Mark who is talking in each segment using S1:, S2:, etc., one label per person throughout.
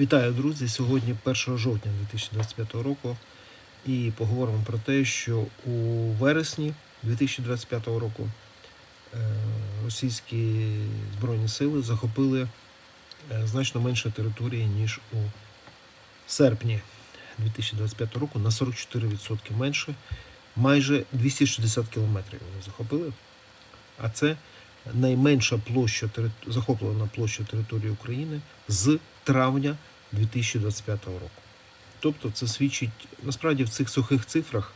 S1: Вітаю, друзі! Сьогодні 1 жовтня 2025 року. І поговоримо про те, що у вересні 2025 року е, російські збройні сили захопили е, значно менше території, ніж у серпні 2025 року на 44% менше, майже 260 кілометрів вони захопили. А це найменша площа захоплена площа території України з травня 2025 року. Тобто це свідчить насправді в цих сухих цифрах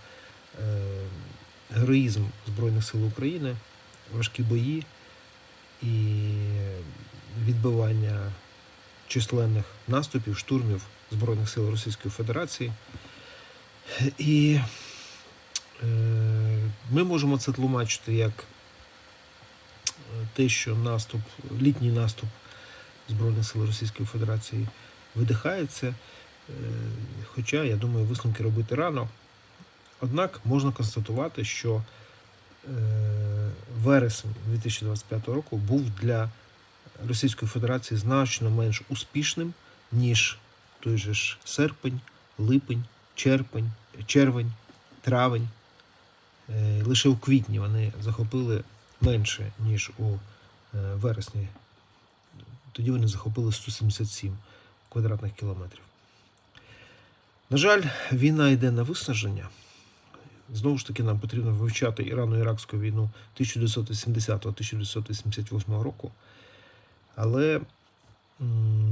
S1: е, героїзм Збройних сил України, важкі бої і відбивання численних наступів, штурмів Збройних сил Російської Федерації. І е, ми можемо це тлумачити як те, що наступ, літній наступ Збройних сил Російської Федерації видихається. Е, Хоча, я думаю, висновки робити рано. Однак можна констатувати, що е, вересень 2025 року був для Російської Федерації значно менш успішним, ніж той же ж серпень, липень, черпень, червень, травень. Е, Лише у квітні вони захопили менше, ніж у вересні. Тоді вони захопили 177 квадратних кілометрів. На жаль, війна йде на виснаження. Знову ж таки, нам потрібно вивчати Ірано-Іракську війну 1980-1988 року. Але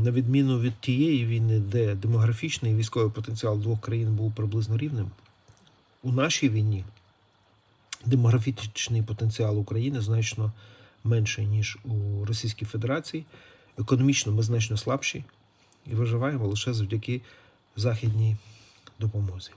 S1: на відміну від тієї війни, де демографічний і військовий потенціал двох країн був приблизно рівним, у нашій війні демографічний потенціал України значно менший, ніж у Російській Федерації. Економічно ми значно слабші і виживаємо лише завдяки західній допомозі.